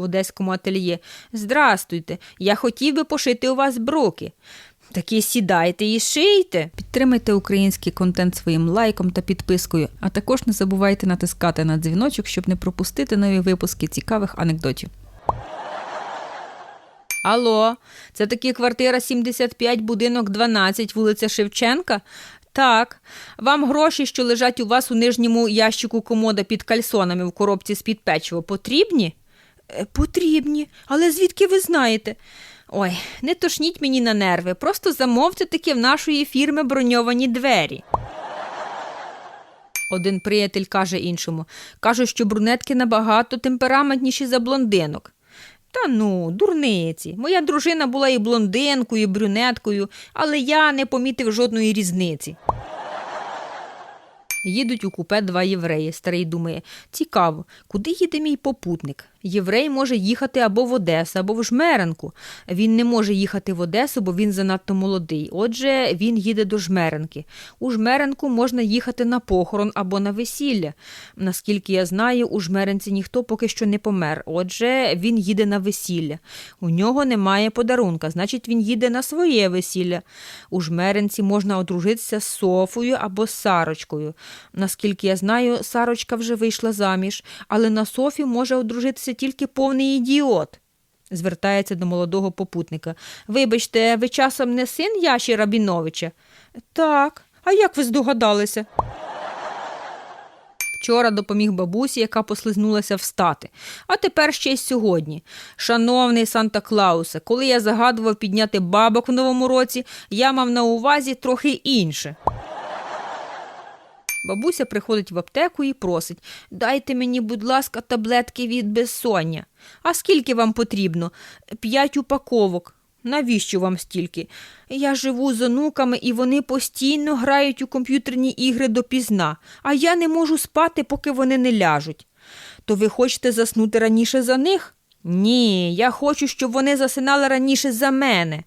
в одеському ательє. Здрастуйте, я хотів би пошити у вас броки. Такі сідайте і шийте. Підтримайте український контент своїм лайком та підпискою, а також не забувайте натискати на дзвіночок, щоб не пропустити нові випуски цікавих анекдотів. Алло, це таки квартира 75, будинок 12, вулиця Шевченка? Так. Вам гроші, що лежать у вас у нижньому ящику комода під кальсонами в коробці з-під печива, потрібні? «Е, Потрібні. Але звідки ви знаєте? Ой, не тошніть мені на нерви, просто замовте таки в нашої фірми броньовані двері. Один приятель каже іншому кажуть, що брунетки набагато темпераментніші за блондинок. Та ну, дурниці. Моя дружина була і блондинкою, і брюнеткою, але я не помітив жодної різниці. Їдуть у купе два євреї. Старий думає: цікаво, куди їде мій попутник? Єврей може їхати або в Одесу, або в Жмеренку. Він не може їхати в Одесу, бо він занадто молодий. Отже, він їде до Жмеренки. У Жмеренку можна їхати на похорон або на весілля. Наскільки я знаю, у Жмеренці ніхто поки що не помер. Отже, він їде на весілля. У нього немає подарунка, значить, він їде на своє весілля. У Жмеренці можна одружитися з Софою або з Сарочкою. Наскільки я знаю, Сарочка вже вийшла заміж, але на Софі може одружитися тільки повний ідіот. Звертається до молодого попутника. Вибачте, ви часом не син Яші Рабіновича? Так. А як ви здогадалися? Вчора допоміг бабусі, яка послизнулася встати. А тепер ще й сьогодні. Шановний Санта Клаусе, коли я загадував підняти бабок в новому році, я мав на увазі трохи інше. Бабуся приходить в аптеку і просить дайте мені, будь ласка, таблетки від безсоння. А скільки вам потрібно? П'ять упаковок. Навіщо вам стільки? Я живу з онуками, і вони постійно грають у комп'ютерні ігри допізна, а я не можу спати, поки вони не ляжуть. То ви хочете заснути раніше за них? Ні, я хочу, щоб вони засинали раніше за мене.